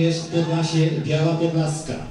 Sandomierz Podlasie Biała Podlaska.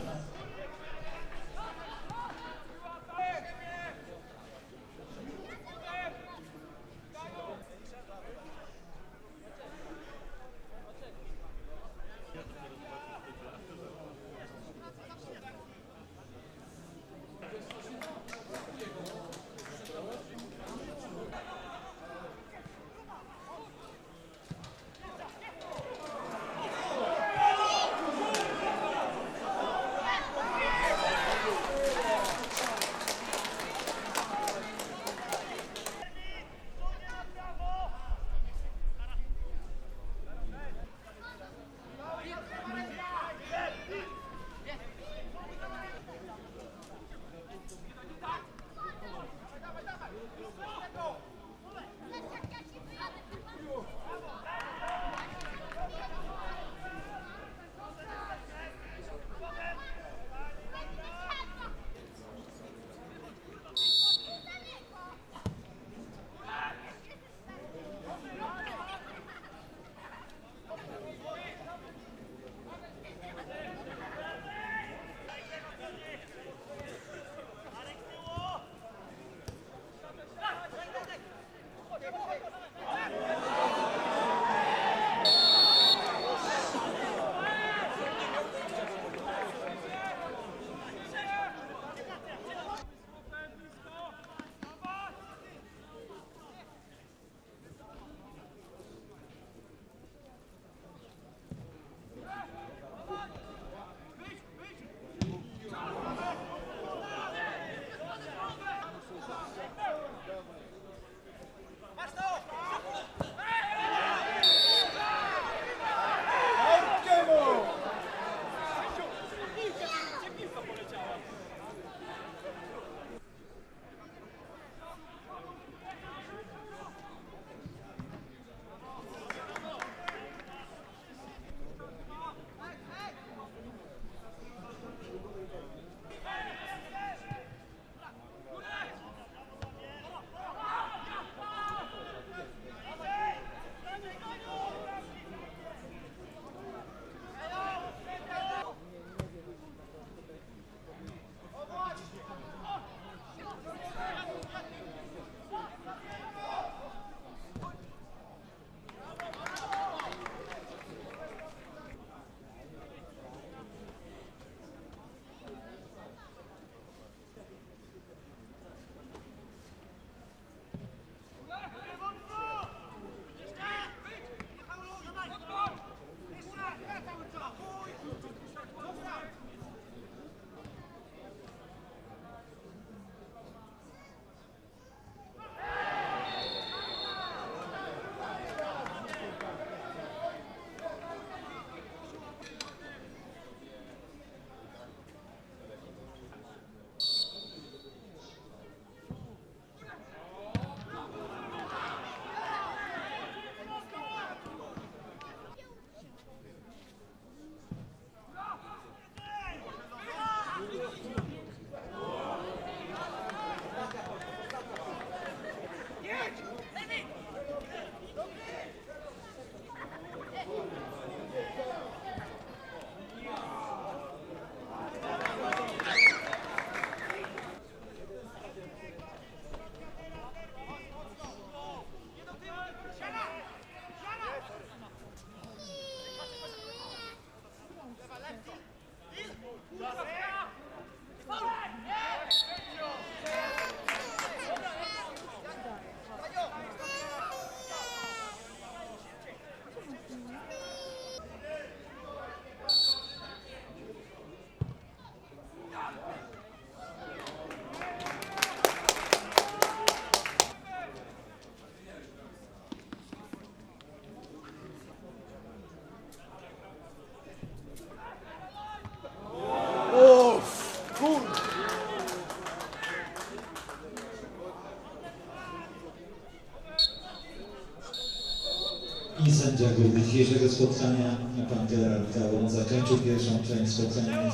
Dzisiejszego spotkania, pan Gerard Gałon, zakończył pierwszą część spotkania.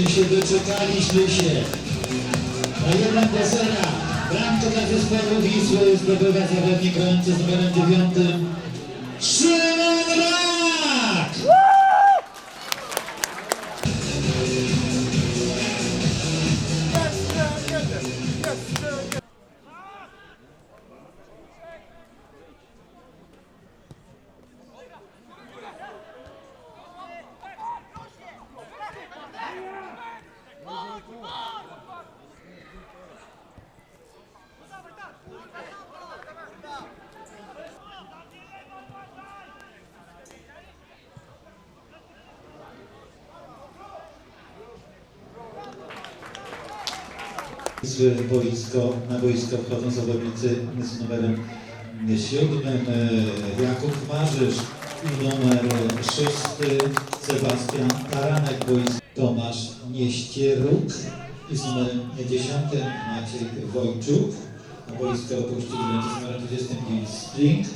Doczekaliśmy się, doczekaliśmy się. Na jeden do zera. Bramkę dla zespołu Wisły zdobywa zawodnik grający z numerem dziewiątym Boisko, na boisko wchodzą zawodnicy z numerem siódmym e, Jakub Marzysz i numer szósty Sebastian Taranek, boisko Tomasz Nieścieruk i z numerem dziesiątym Maciej Wojczuk. Na boisko opuścił będzie z numerem 25 String.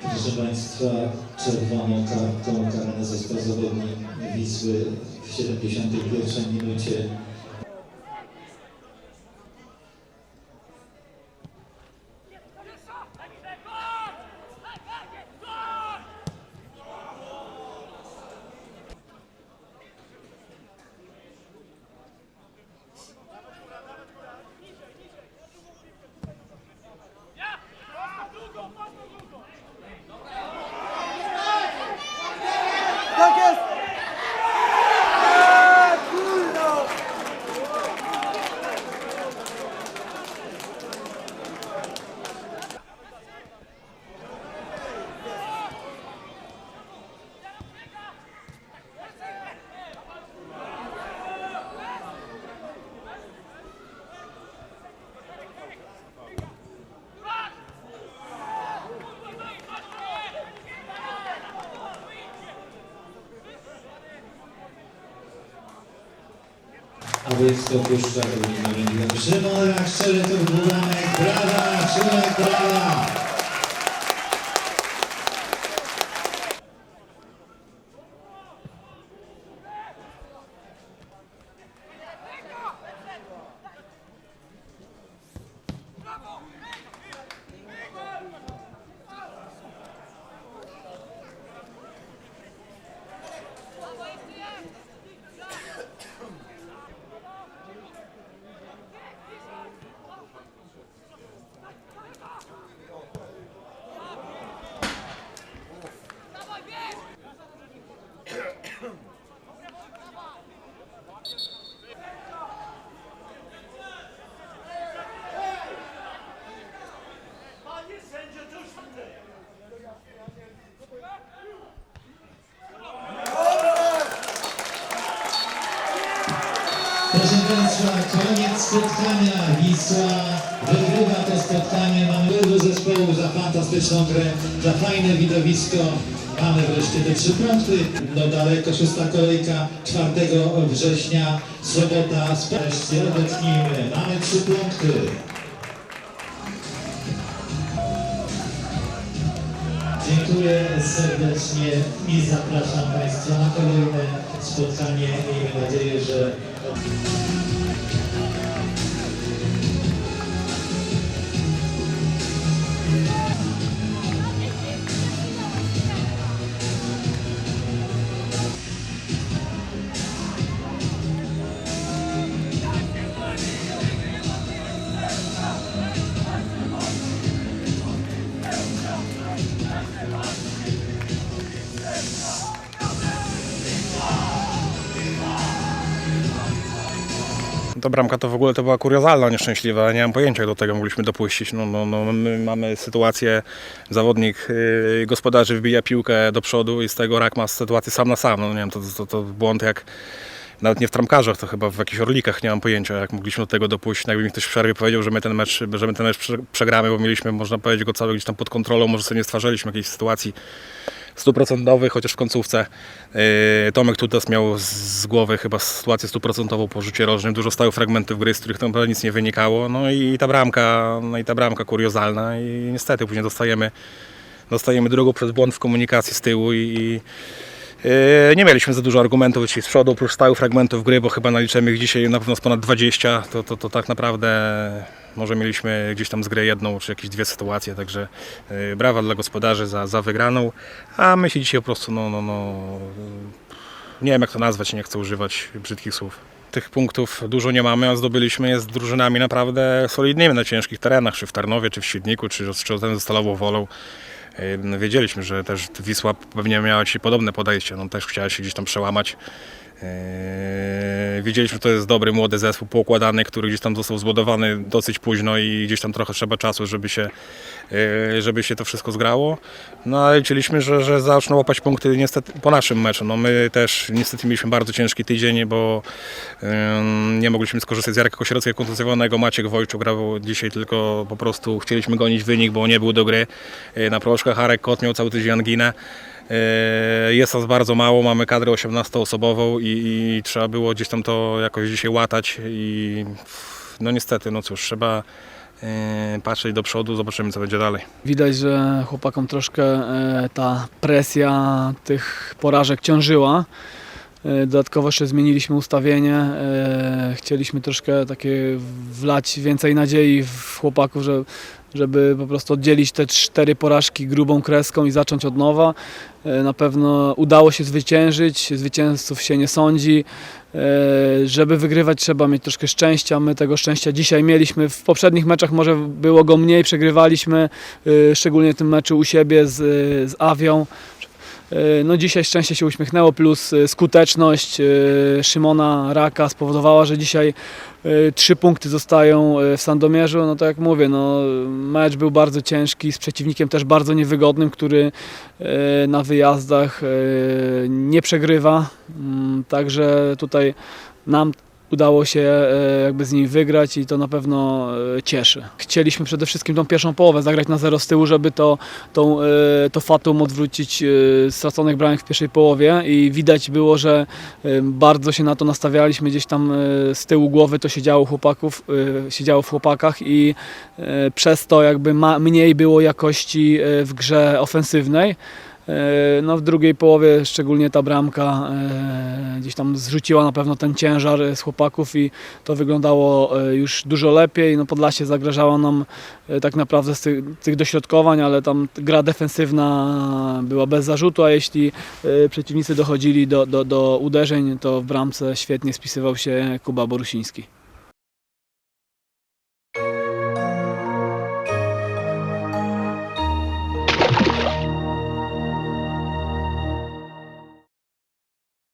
Proszę Państwa, czerwoną kartą karany został zawodnik Wisły w 71 minucie. A Puszcza to będzie Węgiel. Szymon Rachszele to Buranek, brawa, Szymonek, brawa! Proszę Państwa, koniec spotkania. Wisła wygrywa to spotkanie. Mamy wielu zespołu za fantastyczną grę, za fajne widowisko. Mamy wreszcie te trzy punkty. No daleko, szósta kolejka, 4 września, sobota. Wreszcie odetchnijmy. Mamy trzy punkty. Dziękuję serdecznie i zapraszam Państwa na kolejne spotkanie. Miejmy nadzieję, że Ta bramka to w ogóle to była kuriozalna, nieszczęśliwa. Nie mam pojęcia, jak do tego mogliśmy dopuścić. No, no, no, my mamy sytuację, zawodnik yy, gospodarzy wbija piłkę do przodu i z tego rak ma sytuację sam na sam. No, nie wiem, to, to, to błąd jak nawet nie w tramkarzach, to chyba w jakichś orlikach, nie mam pojęcia, jak mogliśmy do tego dopuścić. Jakby mi ktoś w przerwie powiedział, że my ten mecz, że my ten mecz prze- przegramy, bo mieliśmy, można powiedzieć, go cały gdzieś tam pod kontrolą, może sobie nie stwarzaliśmy jakiejś sytuacji stuprocentowych, chociaż w końcówce yy, Tomek Tutas miał z- głowy chyba sytuację stuprocentową po rzucie rożnym. Dużo stałych fragmentów gry, z których tam nic nie wynikało. No i ta bramka, no i ta bramka kuriozalna i niestety później dostajemy, dostajemy drugą przez błąd w komunikacji z tyłu i, i Nie mieliśmy za dużo argumentów dzisiaj z przodu, oprócz stałych fragmentów gry, bo chyba naliczymy ich dzisiaj na pewno z ponad 20, to, to, to tak naprawdę może mieliśmy gdzieś tam z gry jedną czy jakieś dwie sytuacje, także yy, brawa dla gospodarzy za, za wygraną, a my się dzisiaj po prostu, no, no, no, yy, nie wiem jak to nazwać, nie chcę używać brzydkich słów. Tych punktów dużo nie mamy, a zdobyliśmy je z drużynami naprawdę solidnymi na ciężkich terenach, czy w Tarnowie, czy w Świdniku, czy, czy ze Stalową Wolą. Wiedzieliśmy, że też Wisła pewnie miała dzisiaj podobne podejście, no też chciała się gdzieś tam przełamać. Yy, Wiedzieliśmy, że to jest dobry, młody zespół poukładany, który gdzieś tam został zbudowany dosyć późno i gdzieś tam trochę trzeba czasu, żeby się, yy, żeby się to wszystko zgrało. No ale liczyliśmy, że, że zaczną łapać punkty niestety po naszym meczu. No my też niestety mieliśmy bardzo ciężki tydzień, bo nie mogliśmy skorzystać z Jarka Kosierockiego kontuzjowanego. Maciek Wojczuk grał dzisiaj tylko po prostu chcieliśmy gonić wynik, bo nie był do gry. Yy, Na proszkach Arek Kot miał cały tydzień anginę. Yy, Jest nas bardzo mało, mamy kadrę 18-osobową i, i trzeba było gdzieś tam to jakoś dzisiaj łatać i no niestety, no cóż, trzeba yy, patrzeć do przodu, zobaczymy co będzie dalej. Widać, że chłopakom troszkę e, ta presja tych porażek ciążyła. E, Dodatkowo jeszcze zmieniliśmy ustawienie. e, Chcieliśmy troszkę takie wlać więcej nadziei w chłopaków, że, żeby po prostu oddzielić te cztery porażki grubą kreską i zacząć od nowa. E, Na pewno udało się zwyciężyć, zwycięzców się nie sądzi. Żeby wygrywać trzeba mieć troszkę szczęścia. My tego szczęścia dzisiaj mieliśmy. W poprzednich meczach może było go mniej, przegrywaliśmy, szczególnie w tym meczu u siebie z, z Awią. E, No dzisiaj szczęście się uśmiechnęło, plus e, skuteczność e, Szymona Raka spowodowała, że dzisiaj trzy punkty zostają w Sandomierzu. No to jak mówię, no, mecz był bardzo ciężki, z przeciwnikiem też bardzo niewygodnym, który na wyjazdach nie przegrywa. Mm, Także tutaj nam udało się e, jakby z nimi wygrać i to na pewno e, cieszy. Chcieliśmy przede wszystkim tą pierwszą połowę zagrać na zero z tyłu, żeby to, tą, e, to fatum odwrócić straconych bramek w pierwszej połowie i widać było, że bardzo się na to nastawialiśmy gdzieś tam z tyłu głowy, to się działo chłopaków, się działo w chłopakach i przez to jakby mniej było jakości w grze ofensywnej. E, No w drugiej połowie szczególnie ta bramka e, gdzieś tam zrzuciła na pewno ten ciężar z chłopaków i to wyglądało e, już dużo lepiej. No Podlasie zagrażało nam e, tak naprawdę z tych, tych dośrodkowań, ale tam gra defensywna była bez zarzutu, a jeśli e, przeciwnicy dochodzili do, do, do uderzeń, to w bramce świetnie spisywał się Kuba Borusiński.